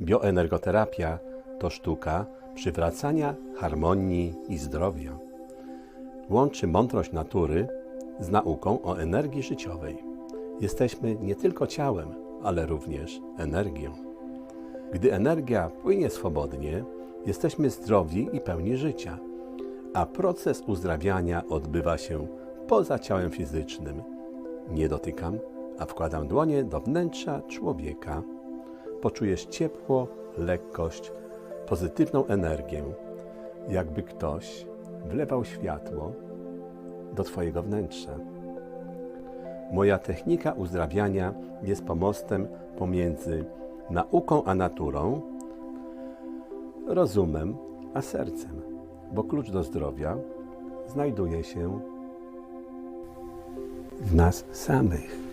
Bioenergoterapia to sztuka przywracania harmonii i zdrowia. Łączy mądrość natury z nauką o energii życiowej. Jesteśmy nie tylko ciałem, ale również energią. Gdy energia płynie swobodnie, jesteśmy zdrowi i pełni życia, a proces uzdrawiania odbywa się poza ciałem fizycznym. Nie dotykam, a wkładam dłonie do wnętrza człowieka. Poczujesz ciepło, lekkość, pozytywną energię, jakby ktoś wlewał światło do Twojego wnętrza. Moja technika uzdrawiania jest pomostem pomiędzy nauką a naturą, rozumem a sercem, bo klucz do zdrowia znajduje się w nas samych.